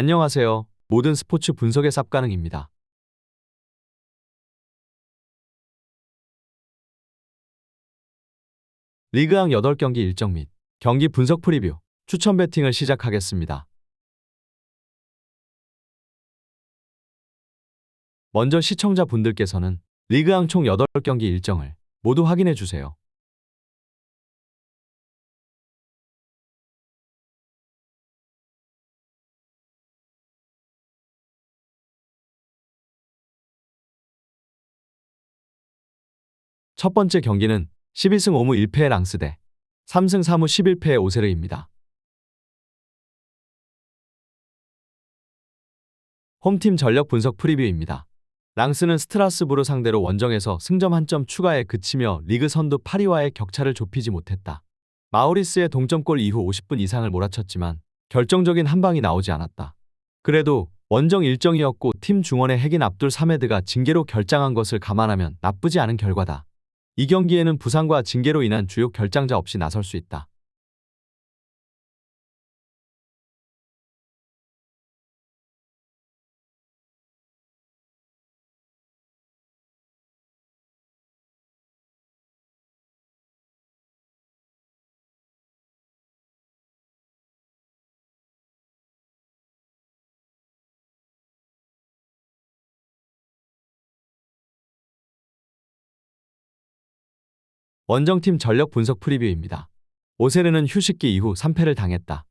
안녕하세요. 모든 스포츠 분석의 쌉가능입니다. 리그왕 8경기 일정 및 경기 분석 프리뷰 추천 배팅을 시작하겠습니다. 먼저 시청자분들께서는 리그왕 총 8경기 일정을 모두 확인해 주세요. 첫 번째 경기는 12승 5무 1패의 랑스 대 3승 4무 11패의 오세르입니다. 홈팀 전력 분석 프리뷰입니다. 랑스는 스트라스부르 상대로 원정에서 승점 한 점 추가에 그치며 리그 선두 8위와의 격차를 좁히지 못했다. 마우리스의 동점골 이후 50분 이상을 몰아쳤지만 결정적인 한 방이 나오지 않았다. 그래도 원정 일정이었고 팀 중원의 핵인 압둘 사메드가 징계로 결장한 것을 감안하면 나쁘지 않은 결과다. 이 경기에는 부상과 징계로 인한 주요 결장자 없이 나설 수 있다. 원정팀 전력 분석 프리뷰입니다. 오세르는 휴식기 이후 3패를 당했다.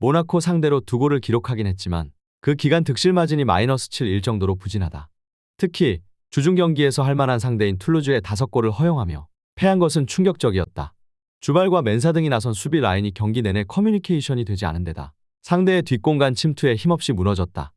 모나코 상대로 두 골을 기록하긴 했지만 그 기간 득실 마진이 마이너스 7일 정도로 부진하다. 특히 주중 경기에서 할 만한 상대인 툴루즈의 5골을 허용하며 패한 것은 충격적이었다. 주발과 멘사 등이 나선 수비 라인이 경기 내내 커뮤니케이션이 되지 않은 데다 상대의 뒷공간 침투에 힘없이 무너졌다.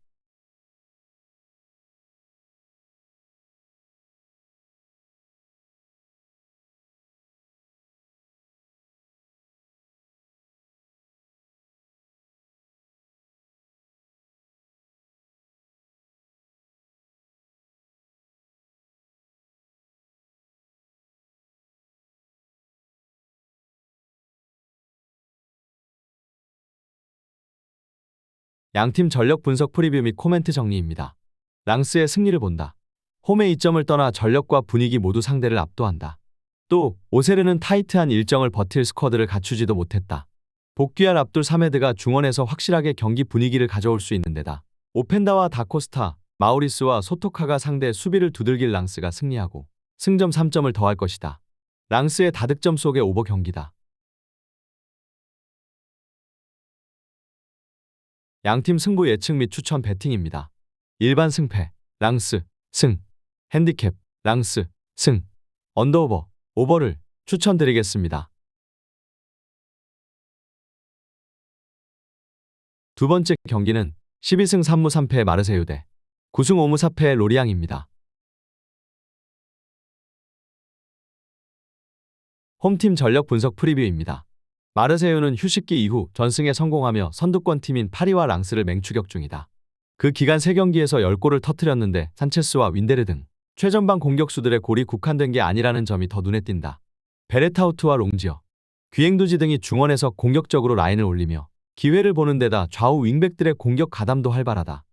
양팀 전력 분석 프리뷰 및 코멘트 정리입니다. 랑스의 승리를 본다. 홈의 이점을 떠나 전력과 분위기 모두 상대를 압도한다. 또 오세르는 타이트한 일정을 버틸 스쿼드를 갖추지도 못했다. 복귀할 압둘 사메드가 중원에서 확실하게 경기 분위기를 가져올 수 있는 데다 오펜다와 다코스타, 마우리스와 소토카가 상대 수비를 두들길 랑스가 승리하고 승점 3점을 더할 것이다. 랑스의 다득점 속의 오버 경기다. 양팀 승부 예측 및 추천 배팅입니다. 일반 승패, 랑스, 승, 핸디캡, 랑스, 승, 언더오버, 오버를 추천드리겠습니다. 두 번째 경기는 12승 3무 3패의 마르세유 대 9승 5무 4패의 로리앙입니다. 홈팀 전력 분석 프리뷰입니다. 마르세유는 휴식기 이후 전승에 성공하며 선두권 팀인 파리와 랑스를 맹추격 중이다. 그 기간 3경기에서 10골을 터뜨렸는데 산체스와 윈데르 등 최전방 공격수들의 골이 국한된 게 아니라는 점이 더 눈에 띈다. 베레타우트와 롱지어, 귀행두지 등이 중원에서 공격적으로 라인을 올리며 기회를 보는 데다 좌우 윙백들의 공격 가담도 활발하다.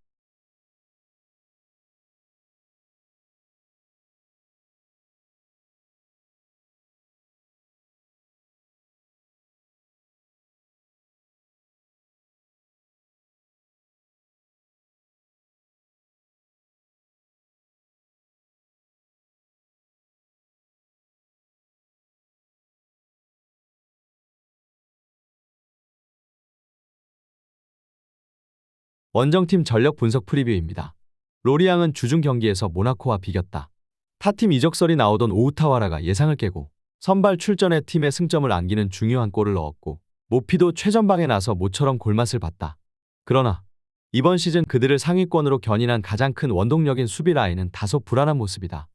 원정팀 전력 분석 프리뷰입니다. 로리앙은 주중 경기에서 모나코와 비겼다. 타팀 이적설이 나오던 오우타와라가 예상을 깨고 선발 출전해 팀의 승점을 안기는 중요한 골을 넣었고 모피도 최전방에 나서 모처럼 골맛을 봤다. 그러나 이번 시즌 그들을 상위권으로 견인한 가장 큰 원동력인 수비 라인은 다소 불안한 모습이다.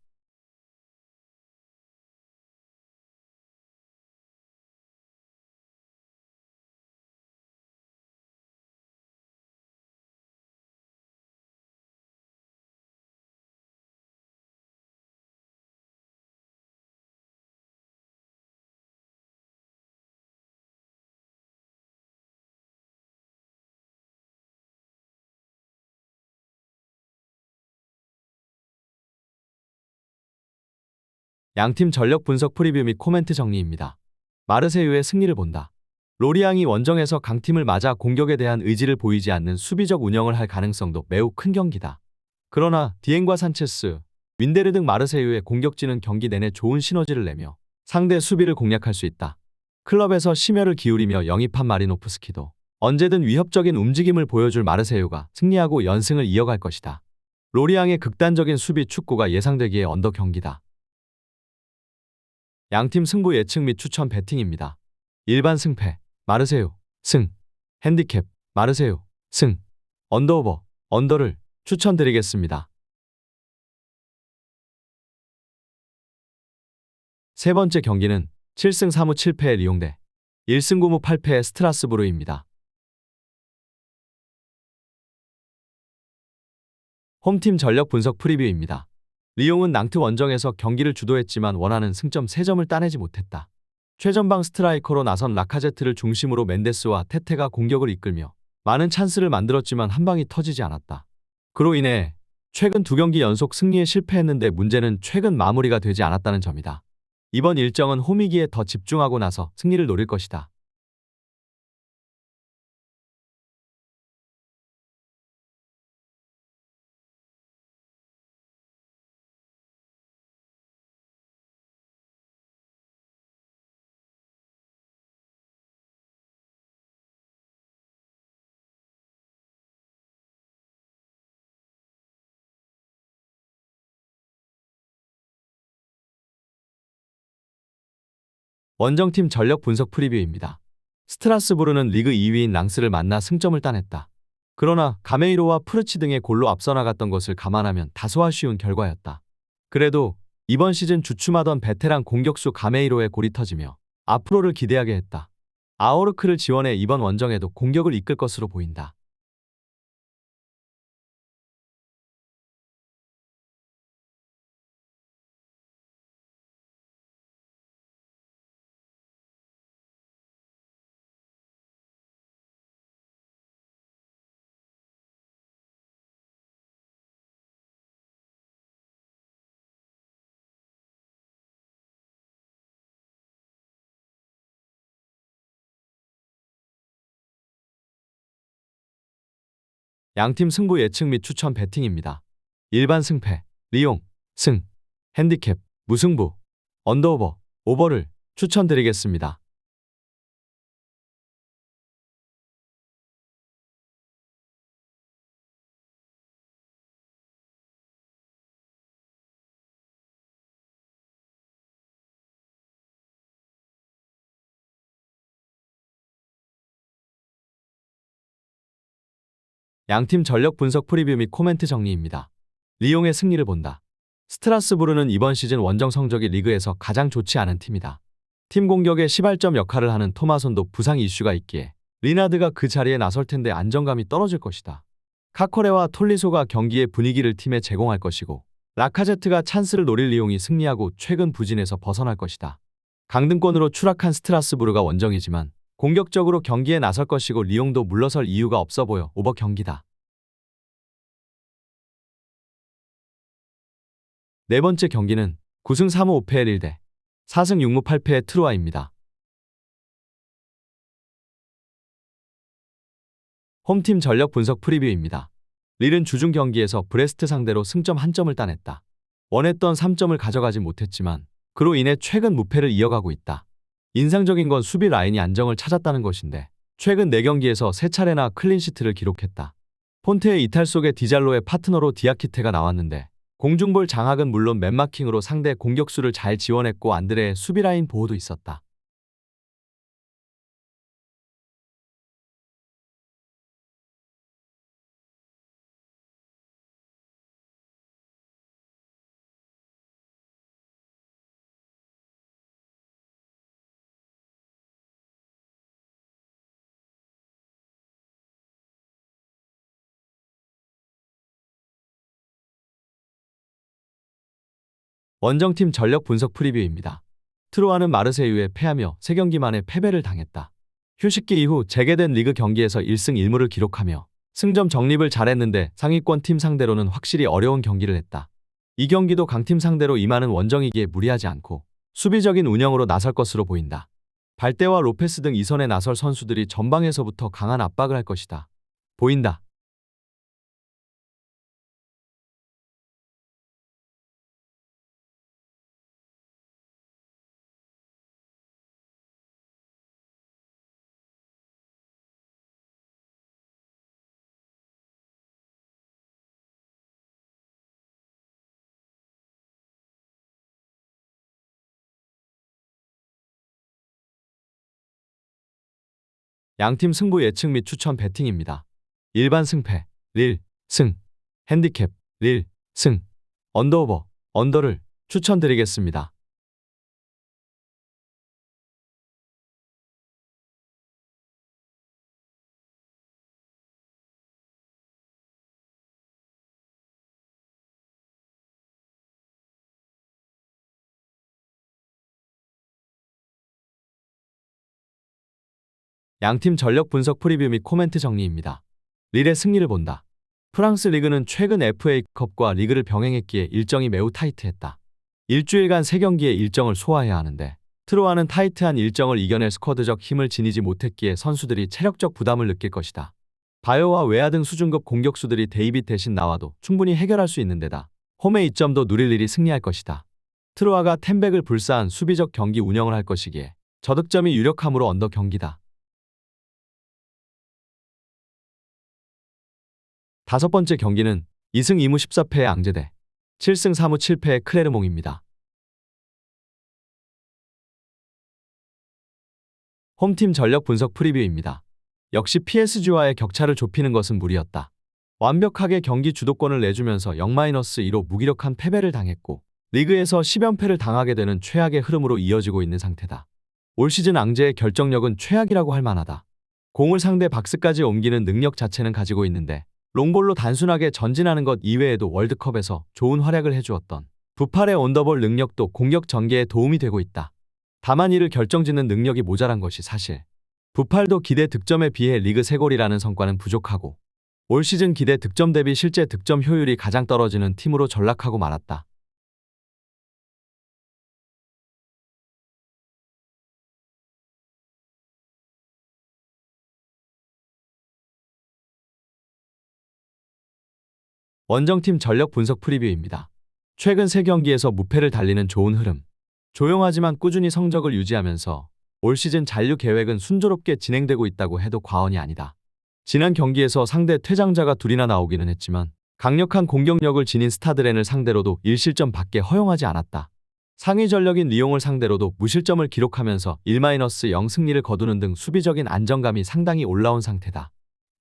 양팀 전력 분석 프리뷰 및 코멘트 정리입니다. 마르세유의 승리를 본다. 로리앙이 원정에서 강팀을 맞아 공격에 대한 의지를 보이지 않는 수비적 운영을 할 가능성도 매우 큰 경기다. 그러나 디엥과 산체스, 윈데르 등 마르세유의 공격진은 경기 내내 좋은 시너지를 내며 상대 수비를 공략할 수 있다. 클럽에서 심혈을 기울이며 영입한 마리노프스키도 언제든 위협적인 움직임을 보여줄 마르세유가 승리하고 연승을 이어갈 것이다. 로리앙의 극단적인 수비 축구가 예상되기에 언더 경기다. 양팀 승부 예측 및 추천 배팅입니다. 일반 승패, 마르세유, 승, 핸디캡, 마르세유, 승, 언더오버, 언더를 추천드리겠습니다. 세 번째 경기는 7승 3무 7패의 리옹 대 1승 9무 8패의 스트라스부르입니다. 홈팀 전력 분석 프리뷰입니다. 리옹은 낭트 원정에서 경기를 주도했지만 원하는 승점 3점을 따내지 못했다. 최전방 스트라이커로 나선 라카제트를 중심으로 멘데스와 테테가 공격을 이끌며 많은 찬스를 만들었지만 한 방이 터지지 않았다. 그로 인해 최근 두 경기 연속 승리에 실패했는데 문제는 최근 마무리가 되지 않았다는 점이다. 이번 일정은 홈이기에 더 집중하고 나서 승리를 노릴 것이다. 원정팀 전력 분석 프리뷰입니다. 스트라스부르는 리그 2위인 랑스를 만나 승점을 따냈다. 그러나 가메이로와 프르치 등의 골로 앞서 나갔던 것을 감안하면 다소 아쉬운 결과였다. 그래도 이번 시즌 주춤하던 베테랑 공격수 가메이로의 골이 터지며 앞으로를 기대하게 했다. 아오르크를 지원해 이번 원정에도 공격을 이끌 것으로 보인다. 양팀 승부 예측 및 추천 배팅입니다. 일반 승패, 리용, 승, 핸디캡, 무승부, 언더오버, 오버를 추천드리겠습니다. 양팀 전력 분석 프리뷰 및 코멘트 정리입니다. 리옹의 승리를 본다. 스트라스부르는 이번 시즌 원정 성적이 리그에서 가장 좋지 않은 팀이다. 팀 공격의 시발점 역할을 하는 토마손도 부상 이슈가 있기에 리나드가 그 자리에 나설 텐데 안정감이 떨어질 것이다. 카코레와 톨리소가 경기의 분위기를 팀에 제공할 것이고 라카제트가 찬스를 노릴 리옹이 승리하고 최근 부진에서 벗어날 것이다. 강등권으로 추락한 스트라스부르가 원정이지만 공격적으로 경기에 나설 것이고 리옹도 물러설 이유가 없어 보여 오버 경기다. 네 번째 경기는 9승 3무 5패의 1대 4승 6무 8패의 트루아입니다. 홈팀 전력 분석 프리뷰입니다. 릴은 주중 경기에서 브레스트 상대로 승점 한 점을 따냈다. 원했던 3점을 가져가지 못했지만 그로 인해 최근 무패를 이어가고 있다. 인상적인 건 수비 라인이 안정을 찾았다는 것인데 최근 4경기에서 3차례나 클린시트를 기록했다. 폰테의 이탈 속에 디잘로의 파트너로 디아키테가 나왔는데 공중볼 장악은 물론 맨마킹으로 상대 공격수를 잘 지원했고 안드레의 수비 라인 보호도 있었다. 원정팀 전력 분석 프리뷰입니다. 트로아는 마르세유에 패하며 3경기 만에 패배를 당했다. 휴식기 이후 재개된 리그 경기에서 1승 1무를 기록하며 승점 정립을 잘했는데 상위권 팀 상대로는 확실히 어려운 경기를 했다. 이 경기도 강팀 상대로 임하는 원정이기에 무리하지 않고 수비적인 운영으로 나설 것으로 보인다. 발대와 로페스 등 이선에 나설 선수들이 전방에서부터 강한 압박을 할 것이다. 보인다. 양팀 승부 예측 및 추천 배팅입니다. 일반 승패, 릴, 승, 핸디캡, 릴, 승, 언더오버, 언더를 추천드리겠습니다. 양팀 전력 분석 프리뷰 및 코멘트 정리입니다. 릴의 승리를 본다. 프랑스 리그는 최근 FA컵과 리그를 병행했기에 일정이 매우 타이트했다. 일주일간 3경기의 일정을 소화해야 하는데 트로아는 타이트한 일정을 이겨낼 스쿼드적 힘을 지니지 못했기에 선수들이 체력적 부담을 느낄 것이다. 바요와 웨아 등 수준급 공격수들이 데이빗 대신 나와도 충분히 해결할 수 있는 데다 홈의 이점도 누릴 일이 승리할 것이다. 트로아가 템백을 불사한 수비적 경기 운영을 할 것이기에 저득점이 유력함으로 언더 경기다. 다섯 번째 경기는 2승 2무 14패의 앙제대, 7승 3무 7패의 클레르몽입니다. 홈팀 전력 분석 프리뷰입니다. 역시 PSG와의 격차를 좁히는 것은 무리였다. 완벽하게 경기 주도권을 내주면서 0-2로 무기력한 패배를 당했고 리그에서 10연패를 당하게 되는 최악의 흐름으로 이어지고 있는 상태다. 올 시즌 앙제의 결정력은 최악이라고 할 만하다. 공을 상대 박스까지 옮기는 능력 자체는 가지고 있는데 롱볼로 단순하게 전진하는 것 이외에도 월드컵에서 좋은 활약을 해주었던 부팔의 언더볼 능력도 공격 전개에 도움이 되고 있다. 다만 이를 결정짓는 능력이 모자란 것이 사실. 부팔도 기대 득점에 비해 리그 세골이라는 성과는 부족하고 올 시즌 기대 득점 대비 실제 득점 효율이 가장 떨어지는 팀으로 전락하고 말았다. 원정팀 전력 분석 프리뷰입니다. 최근 3경기에서 무패를 달리는 좋은 흐름. 조용하지만 꾸준히 성적을 유지하면서 올 시즌 잔류 계획은 순조롭게 진행되고 있다고 해도 과언이 아니다. 지난 경기에서 상대 퇴장자가 둘이나 나오기는 했지만 강력한 공격력을 지닌 스타드렌을 상대로도 1실점 밖에 허용하지 않았다. 상위 전력인 리용을 상대로도 무실점을 기록하면서 1-0 승리를 거두는 등 수비적인 안정감이 상당히 올라온 상태다.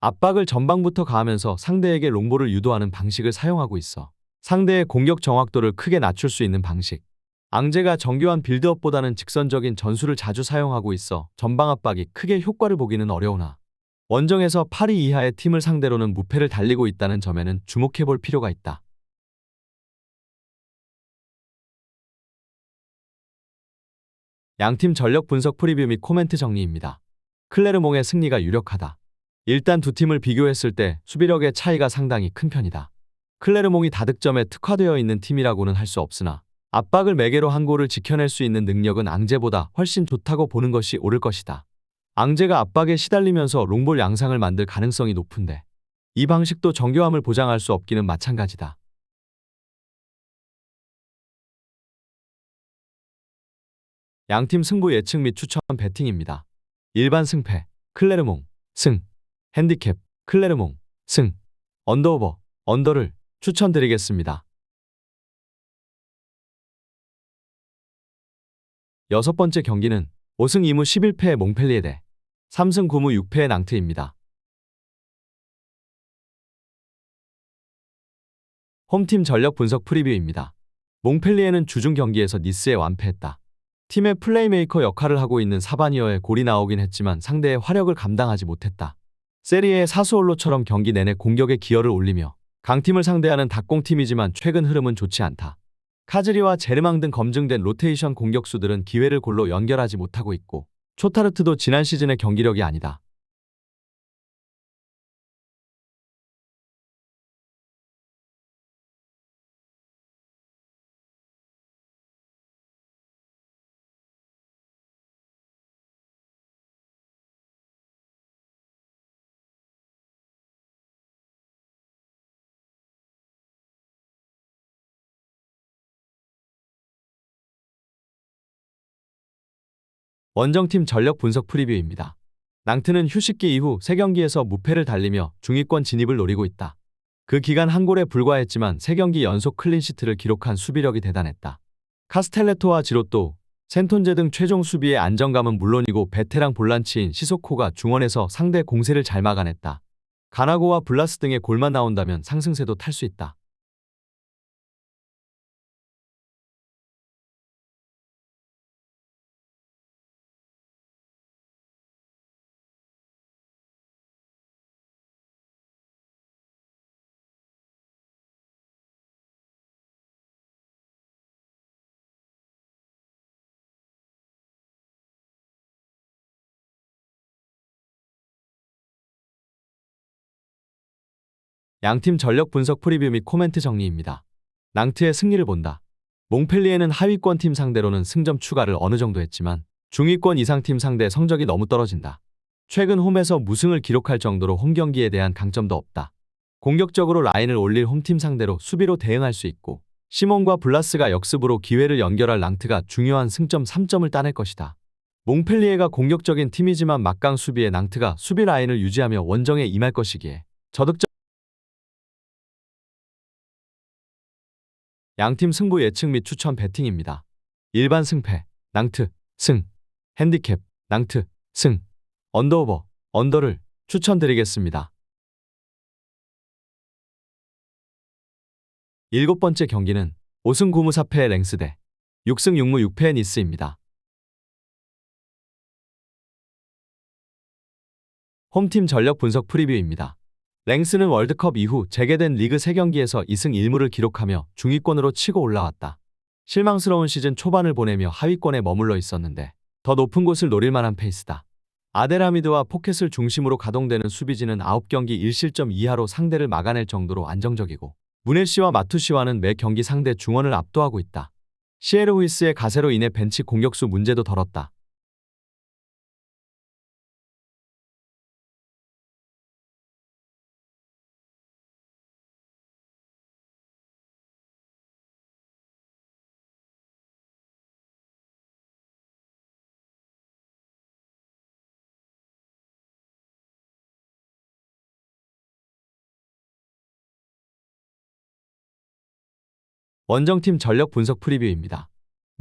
압박을 전방부터 가하면서 상대에게 롱볼을 유도하는 방식을 사용하고 있어 상대의 공격 정확도를 크게 낮출 수 있는 방식. 앙제가 정교한 빌드업보다는 직선적인 전술을 자주 사용하고 있어 전방 압박이 크게 효과를 보기는 어려우나 원정에서 8위 이하의 팀을 상대로는 무패를 달리고 있다는 점에는 주목해 볼 필요가 있다. 양팀 전력 분석 프리뷰 및 코멘트 정리입니다. 클레르몽의 승리가 유력하다. 일단 두 팀을 비교했을 때 수비력의 차이가 상당히 큰 편이다. 클레르몽이 다득점에 특화되어 있는 팀이라고는 할 수 없으나 압박을 매개로 한 골을 지켜낼 수 있는 능력은 앙제보다 훨씬 좋다고 보는 것이 옳을 것이다. 앙제가 압박에 시달리면서 롱볼 양상을 만들 가능성이 높은데 이 방식도 정교함을 보장할 수 없기는 마찬가지다. 양팀 승부 예측 및 추천 배팅입니다. 일반 승패, 클레르몽, 승, 핸디캡, 클레르몽, 승, 언더오버, 언더를 추천드리겠습니다. 여섯 번째 경기는 5승 2무 11패의 몽펠리에 대 3승 9무 6패의 낭트입니다. 홈팀 전력 분석 프리뷰입니다. 몽펠리에는 주중 경기에서 니스에 완패했다. 팀의 플레이메이커 역할을 하고 있는 사바니어의 골이 나오긴 했지만 상대의 화력을 감당하지 못했다. 세리에의 사수올로처럼 경기 내내 공격에 기여를 올리며 강팀을 상대하는 닭공팀이지만 최근 흐름은 좋지 않다. 카즈리와 제르망 등 검증된 로테이션 공격수들은 기회를 골로 연결하지 못하고 있고 초타르트도 지난 시즌의 경기력이 아니다. 원정팀 전력 분석 프리뷰입니다. 낭트는 휴식기 이후 3경기에서 무패를 달리며 중위권 진입을 노리고 있다. 그 기간 한 골에 불과했지만 3경기 연속 클린시트를 기록한 수비력이 대단했다. 카스텔레토와 지로또, 센톤제 등 최종 수비의 안정감은 물론이고 베테랑 볼란치인 시소코가 중원에서 상대 공세를 잘 막아냈다. 가나고와 블라스 등의 골만 나온다면 상승세도 탈 수 있다. 양팀 전력 분석 프리뷰 및 코멘트 정리입니다. 낭트의 승리를 본다. 몽펠리에는 하위권 팀 상대로는 승점 추가를 어느 정도 했지만 중위권 이상 팀 상대 성적이 너무 떨어진다. 최근 홈에서 무승을 기록할 정도로 홈 경기에 대한 강점도 없다. 공격적으로 라인을 올릴 홈팀 상대로 수비로 대응할 수 있고 시몬과 블라스가 역습으로 기회를 연결할 랑트가 중요한 승점 3점을 따낼 것이다. 몽펠리에가 공격적인 팀이지만 막강 수비에 낭트가 수비 라인을 유지하며 원정에 임할 것이기에 저득점 양팀 승부 예측 및 추천 배팅입니다. 일반 승패, 낭트, 승, 핸디캡, 낭트, 승, 언더오버, 언더를 추천드리겠습니다. 일곱 번째 경기는 5승 9무 4패의 랭스 대 6승 6무 6패의 니스입니다. 홈팀 전력 분석 프리뷰입니다. 랭스는 월드컵 이후 재개된 리그 3경기에서 2승 1무를 기록하며 중위권으로 치고 올라왔다. 실망스러운 시즌 초반을 보내며 하위권에 머물러 있었는데 더 높은 곳을 노릴 만한 페이스다. 아데라미드와 포켓을 중심으로 가동되는 수비진은 9경기 1실점 이하로 상대를 막아낼 정도로 안정적이고 문헬씨와 마투씨와는 매 경기 상대 중원을 압도하고 있다. 시에르후이스의 가세로 인해 벤치 공격수 문제도 덜었다. 원정팀 전력 분석 프리뷰입니다.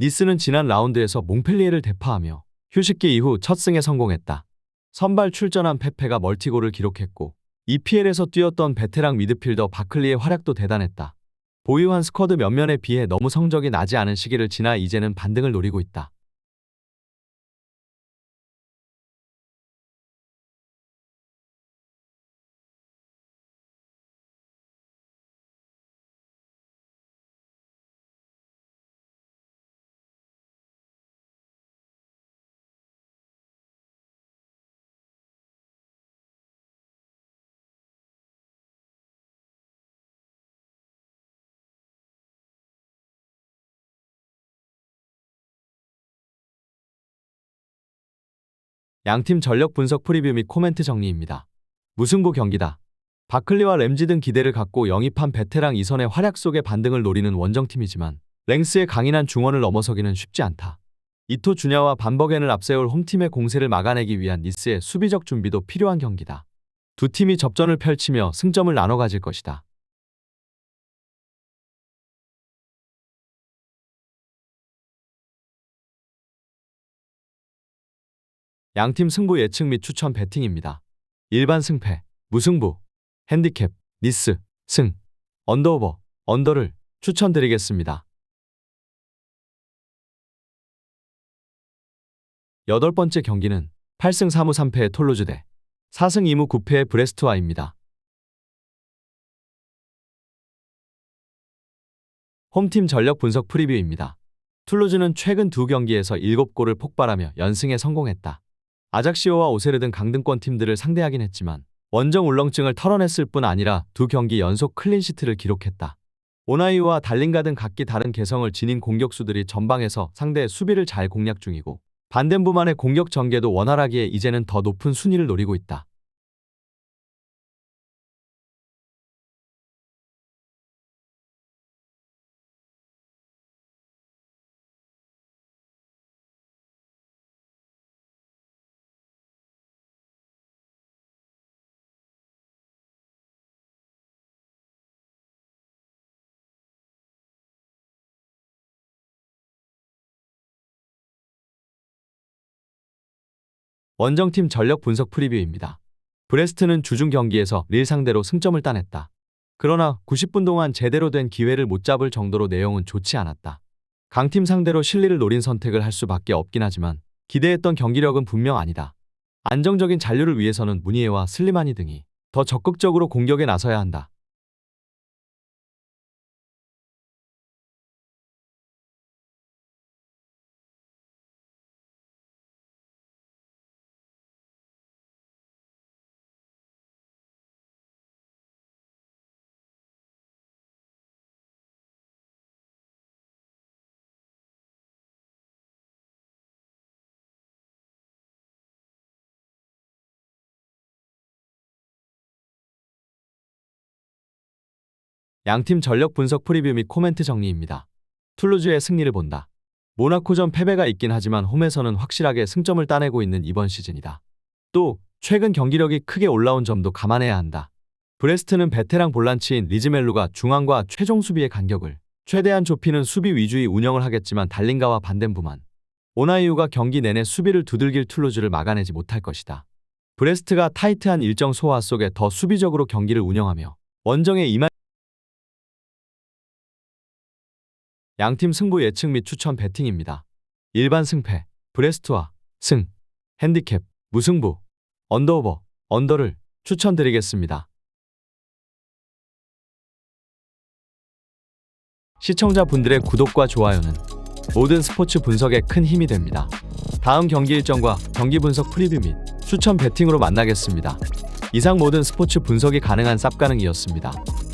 니스는 지난 라운드에서 몽펠리에를 대파하며 휴식기 이후 첫 승에 성공했다. 선발 출전한 페페가 멀티골을 기록했고 EPL에서 뛰었던 베테랑 미드필더 바클리의 활약도 대단했다. 보유한 스쿼드 면면에 비해 너무 성적이 나지 않은 시기를 지나 이제는 반등을 노리고 있다. 양팀 전력 분석 프리뷰 및 코멘트 정리입니다. 무승부 경기다. 바클리와 램지 등 기대를 갖고 영입한 베테랑 이선의 활약 속에 반등을 노리는 원정팀이지만 랭스의 강인한 중원을 넘어서기는 쉽지 않다. 이토 주냐와 반버겐을 앞세울 홈팀의 공세를 막아내기 위한 니스의 수비적 준비도 필요한 경기다. 두 팀이 접전을 펼치며 승점을 나눠 가질 것이다. 양팀 승부 예측 및 추천 배팅입니다. 일반 승패, 무승부, 핸디캡, 니스, 승, 언더오버, 언더를 추천드리겠습니다. 여덟 번째 경기는 8승 3무 3패의 톨로즈 대 4승 2무 9패의 브레스트와입니다. 홈팀 전력 분석 프리뷰입니다. 툴로즈는 최근 두 경기에서 7골을 폭발하며 연승에 성공했다. 아작시오와 오세르 등 강등권 팀들을 상대하긴 했지만 원정 울렁증을 털어냈을 뿐 아니라 두 경기 연속 클린시트를 기록했다. 오나이와 달린가 등 각기 다른 개성을 지닌 공격수들이 전방에서 상대의 수비를 잘 공략 중이고 반덴부만의 공격 전개도 원활하기에 이제는 더 높은 순위를 노리고 있다. 원정팀 전력 분석 프리뷰입니다. 브레스트는 주중 경기에서 릴 상대로 승점을 따냈다. 그러나 90분 동안 제대로 된 기회를 못 잡을 정도로 내용은 좋지 않았다. 강팀 상대로 실리를 노린 선택을 할 수밖에 없긴 하지만 기대했던 경기력은 분명 아니다. 안정적인 잔류를 위해서는 무니에와 슬리마니 등이 더 적극적으로 공격에 나서야 한다. 양팀 전력 분석 프리뷰 및 코멘트 정리입니다. 툴루즈의 승리를 본다. 모나코전 패배가 있긴 하지만 홈에서는 확실하게 승점을 따내고 있는 이번 시즌이다. 또 최근 경기력이 크게 올라온 점도 감안해야 한다. 브레스트는 베테랑 볼란치인 리즈멜루가 중앙과 최종 수비의 간격을 최대한 좁히는 수비 위주의 운영을 하겠지만 달린가와 반덴부만 오나이유가 경기 내내 수비를 두들길 툴루즈를 막아내지 못할 것이다. 브레스트가 타이트한 일정 소화 속에 더 수비적으로 경기를 운영하며 원정에 임할 양팀 승부 예측 및 추천 배팅입니다. 일반 승패, 브레스트와 승, 핸디캡, 무승부, 언더오버, 언더를 추천드리겠습니다. 시청자분들의 구독과 좋아요는 모든 스포츠 분석에 큰 힘이 됩니다. 다음 경기 일정과 경기 분석 프리뷰 및 추천 배팅으로 만나겠습니다. 이상 모든 스포츠 분석이 가능한 쌉가능이었습니다.